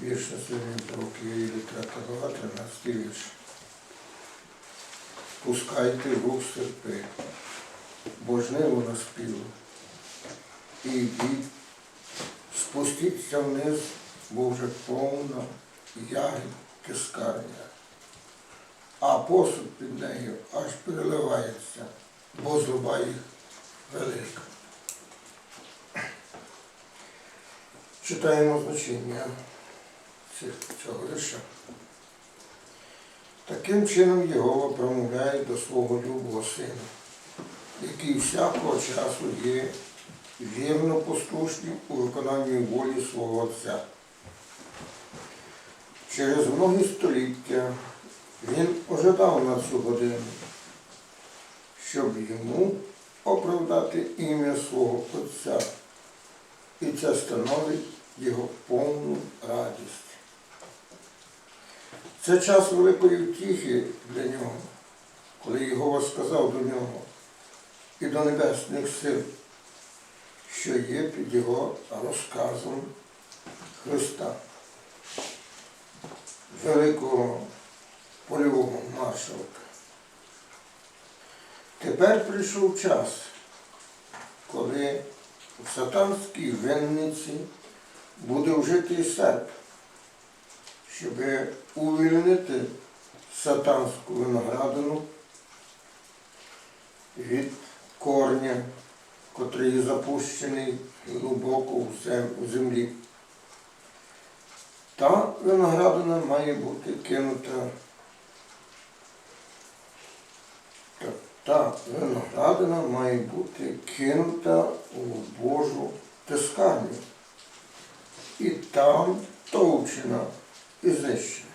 Вірш сьогодні роки літера глава, 13 вірш. Пускайте в рух серпи, бо жниво наспіло. І йдіть, спустіться вниз, бо вже повна ягід кискарня. А посуд під нею аж переливається, бо злоба їх велика. Читаємо значення цього вірша. Таким чином Єгова промовляє до свого любого сина, який всякого часу є вірно послушним у виконанні волі свого Отця. Через многі століття він ожидав на цю годину, щоб йому оправдати ім'я свого Отця. І це становить його повну радість. Це час великої втіхи для нього, коли Єгова сказав до нього і до небесних сил, що є під його розказом Христа, великого польового маршалка. Тепер прийшов час, коли в сатанській винниці буде вжитий серп, щоб увільнити сатанську виноградину від корня, котрий запущений глибоко у землі. Та виноградина має бути кинута. Та, та виноградина має бути кинута у Божу тискарню. І там товчена і знищена.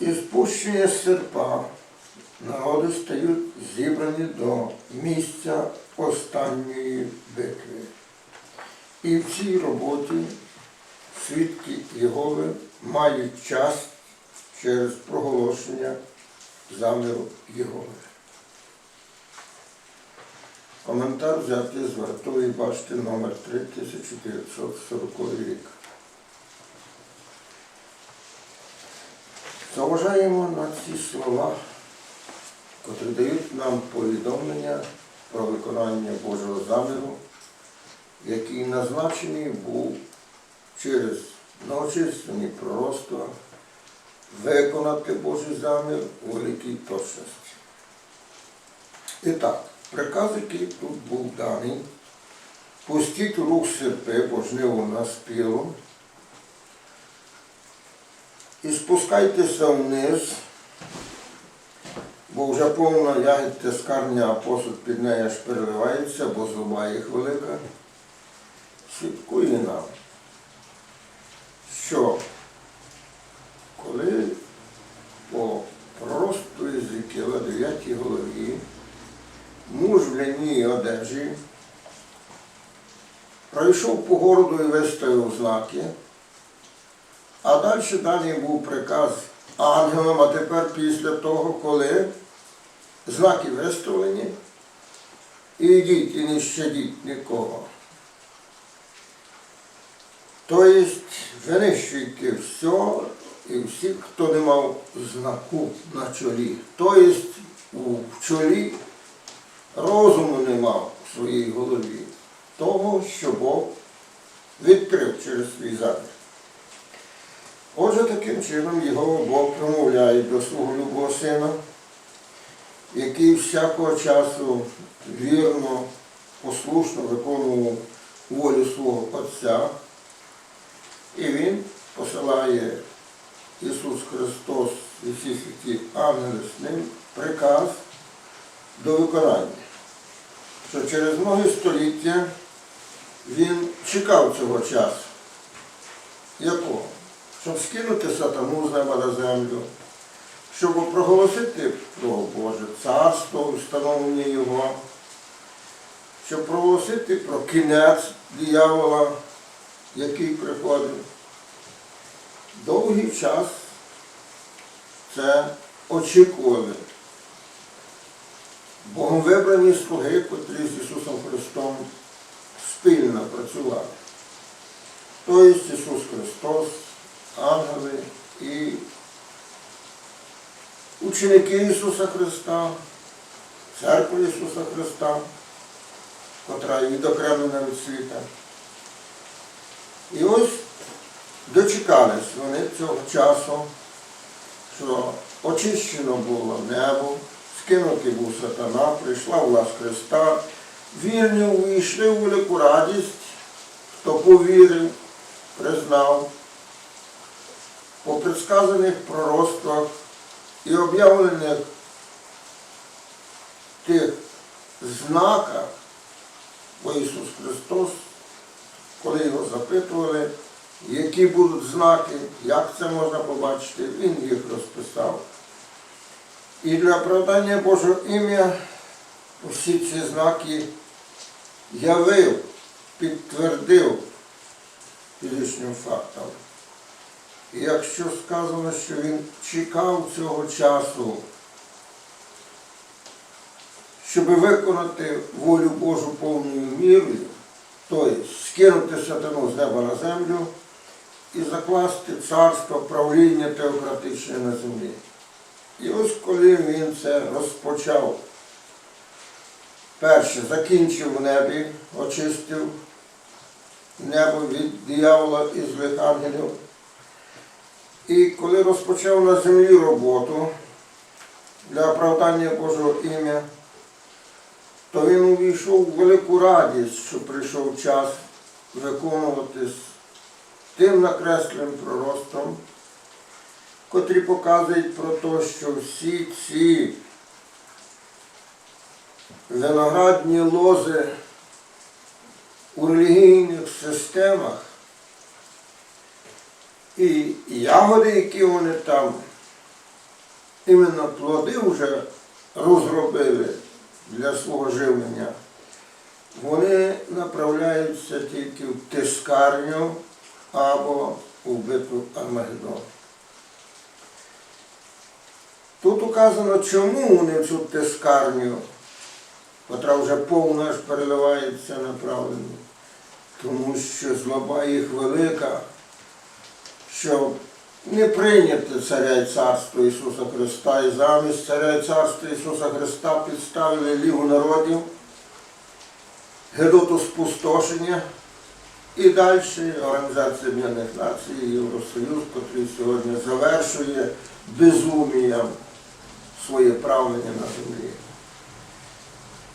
І спущення серпа народи стають зібрані до місця останньої битви. І в цій роботі свідки Єгови мають час через проголошення заміру Єгови. Коментар взятий з вартової башти номер 3940 рік. Заважаємо на ці слова, котрі дають нам повідомлення про виконання Божого заміру, який назначений був через многочисленні пророцтва виконати Божий замір у великій точності. І так, приказ, який тут був даний, пустіть рух серпи, бо жниво наспіло, і спускайтеся вниз, бо вже повна ягід тискарня, а посуд під нею аж переливається, бо злоба їх велика. Свідкує нам, що коли по проросту Єзикіла 9 голові муж в ляній одежі пройшов по городу і виставив знаки, а далі даний був приказ ангелам, а тепер після того, коли знаки виставлені, і йдіть і не щадіть нікого. Тобто винищуйте все і всіх, хто не мав знаку на чолі. Тобто у чолі розуму не мав в своїй голові того, що Бог відкрив через свій замір. Отже, таким чином його Бог промовляє до свого любого сина, який всякого часу вірно, послушно виконував волю свого Отця. І Він посилає Ісус Христос і всі святі ангели з ним приказ до виконання, що через многі століття він чекав цього часу. Якого? Щоб скинути сатану з неба на землю, щоб проголосити про Боже царство, встановлення Його, щоб проголосити про кінець диявола, який приходив. Довгий час це очікували. Богом вибрані слуги, котрі з Ісусом Христом спільно працювали. тобто Ісус Христос, ангели і ученики Ісуса Христа, церква Ісуса Христа, котра відокремлена від світа. І ось дочекались вони цього часу, що очищено було небо, скинутий був сатана, прийшла власть Христа, вірні увійшли у велику радість, хто повірив, признав, по предсказаних пророцтвах і об'явлених тих знаках, бо Ісус Христос, коли його запитували, які будуть знаки, як це можна побачити, Він їх розписав. І для оправдання Божого ім'я усі ці знаки явив, підтвердив фізичним фактом. І якщо сказано, що він чекав цього часу, щоб виконати волю Божу повною мірою, тобто скинути сатану з неба на землю і закласти царство правління теократичне на землі. І ось коли він це розпочав, перше закінчив в небі, очистив небо від диявола і злих ангелів. І коли розпочав на землі роботу для оправдання Божого ім'я, то він увійшов у велику радість, що прийшов час виконувати з тим накресленим проростом, котрі показують про те, що всі ці виноградні лози у релігійних системах і ягоди, які вони там, іменно плоди вже розробили для свого живлення, вони направляються тільки в тискарню або у битву Армагеддон. Тут указано, чому вони в цю тискарню, котра вже повна аж переливається направлені. Тому що злоба їх велика, що не прийняти царя і царство Ісуса Христа і замість царя і царства Ісуса Христа підставили лігу народів, гедоту спустошення і далі Організація Об'єднаних Націй, Євросоюз, який сьогодні завершує безумієм своє правлення на землі.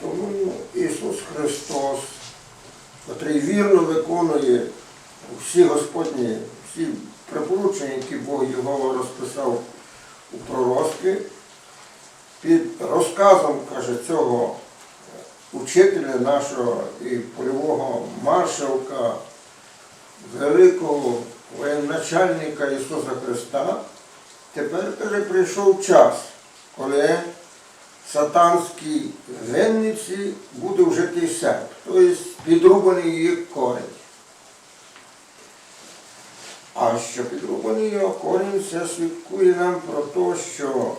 Тому Ісус Христос, який вірно виконує всі Господні, всі припоручення, які Бог його розписав у пророцтві, під розказом, каже, цього учителя нашого і польового маршалка, великого воєначальника Ісуса Христа, тепер каже, прийшов час, коли сатанській винниці буде вжитий серп, тобто підрубаний її корінь. А що підрубаний його корінь, це свідкує нам про те, що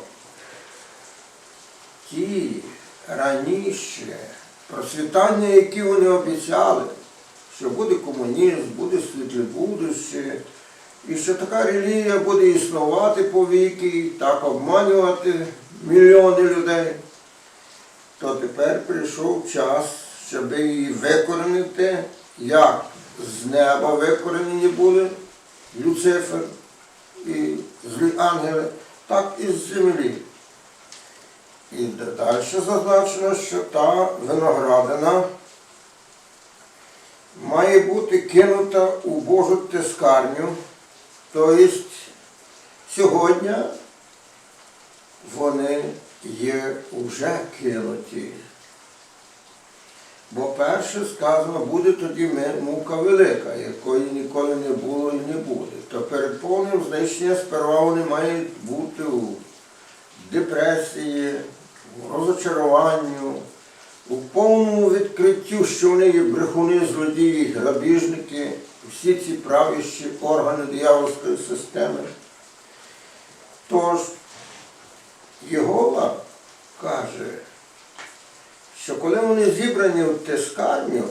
ті раніше процвітання, які вони обіцяли, що буде комунізм, буде світле будуще, і що така релігія буде існувати по віки, так обманювати мільйони людей, то тепер прийшов час, щоб її викоренити, як з неба викоренені були Люцифер і злі ангели, так і з землі. І далі зазначено, що та виноградина має бути кинута у Божу тискарню, тобто сьогодні вони є вже кинуті. Бо перше сказано, буде тоді мука велика, якої ніколи не було і не буде. То перед повним знищенням сперва вони мають бути у депресії, у розочаруванню, у повному відкриттю, що вони є брехуни, злодії, грабіжники, всі ці правящі органи диявольської системи. Тож Єгова каже, що коли вони зібрані в тискарню,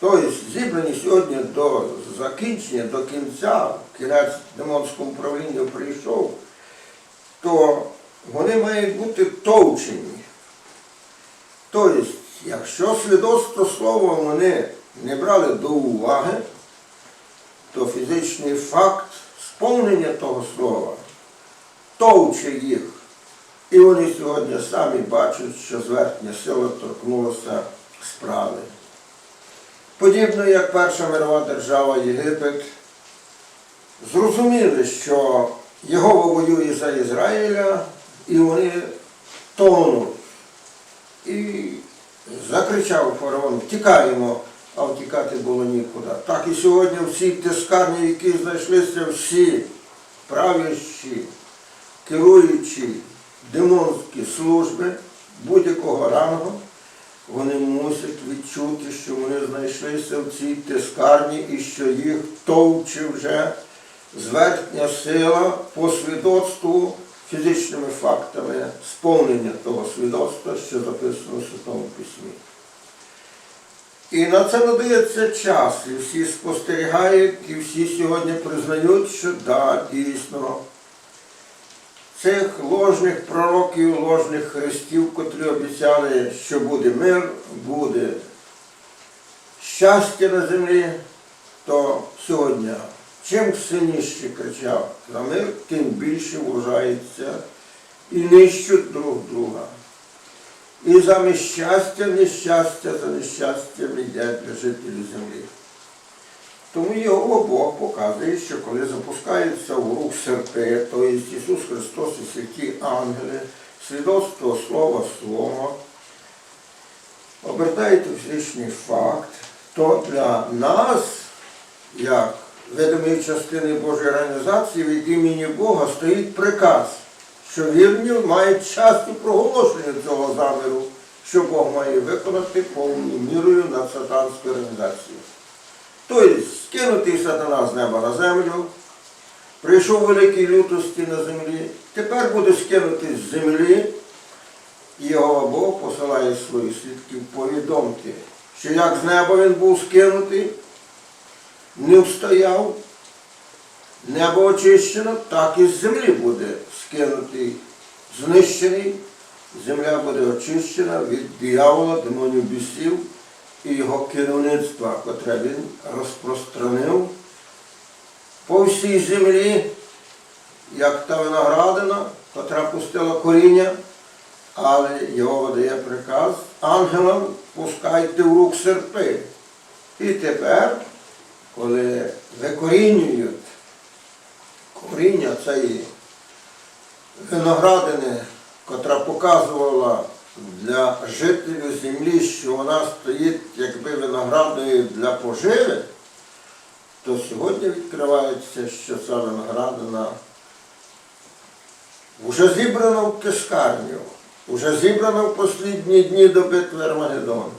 Тобто зібрані сьогодні до закінчення, до кінця, кінець демонському управлінню прийшов, то вони мають бути товчені. Тобто, якщо свідоцтво слова вони не брали до уваги, то фізичний факт сповнення того слова товче їх. І вони сьогодні самі бачать, що зверхня сила торкнулася справи. Подібно як перша мирова держава Єгипет, зрозуміли, що Єгова воює за Ізраїля, і вони тонуть. І закричав фараон, втікаємо, а втікати було нікуди. Так і сьогодні всі тискарні, які знайшлися всі правящі, керуючі демонські служби будь-якого рангу, вони мусять відчути, що вони знайшлися в цій тискарні і що їх товче вже зверхня сила по свідоцтву фізичними фактами сповнення того свідоцтва, що записано в Святому Письмі. І на це надається час, і всі спостерігають, і всі сьогодні признають, що да, дійсно, цих ложних пророків, ложних хрестів, котрі обіцяли, що буде мир, буде щастя на землі, то сьогодні чим сильніше кричав за мир, тим більше вважається і нищуть друг друга. І замість щастя, нещастя за нещастям йде для жителів землі. Тому його Бог показує, що коли запускаються в рух серпи, то є Ісус Христос і святі ангели, свідоцтво Слова Свого, обертають у фізичний факт, то для нас, як видимої частини Божої організації від імені Бога стоїть приказ, що вірні мають часто проголошення цього заміру, що Бог має виконати повною мірою над сатанською організацією. Тобто скинутий сатана з неба на землю, прийшов великій лютості на землі, тепер буде скинутий з землі, і його Бог посилає своїх свідків повідомити, що як з неба він був скинутий, не встояв, небо очищено, так і з землі буде скинутий, знищений, земля буде очищена від диявола, демонів бісів і його керівництва, котре він розпространив по всій землі, як та виноградина, котра пустила коріння, але його дає приказ ангелам пускайте в рук серпи. І тепер, коли викорінюють коріння цієї виноградини, котра показувала для жителів землі, що вона стоїть якби виноградною для поживи, то сьогодні відкривається, що ця виноградина вже зібрана в кишкарню, вже зібрана в послідні дні до битви Армагеддон.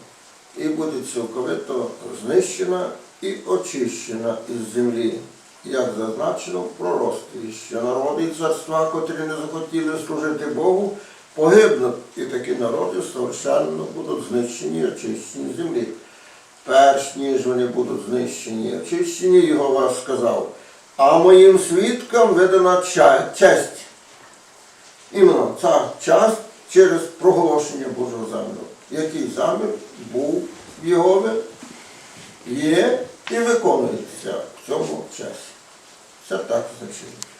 І буде цілковито знищена і очищена із землі, як зазначено в пророцтві, що народи царства, котрі не захотіли служити Богу, погибнуть, і такі народи совершенно будуть знищені і очищені землі. Перш ніж вони будуть знищені очищені, Його вас сказав, а моїм свідкам видана честь. Іменно ця часть через проголошення Божого заміру. Який замір був в Єгові, є і виконується в цьому часі. Це так значить.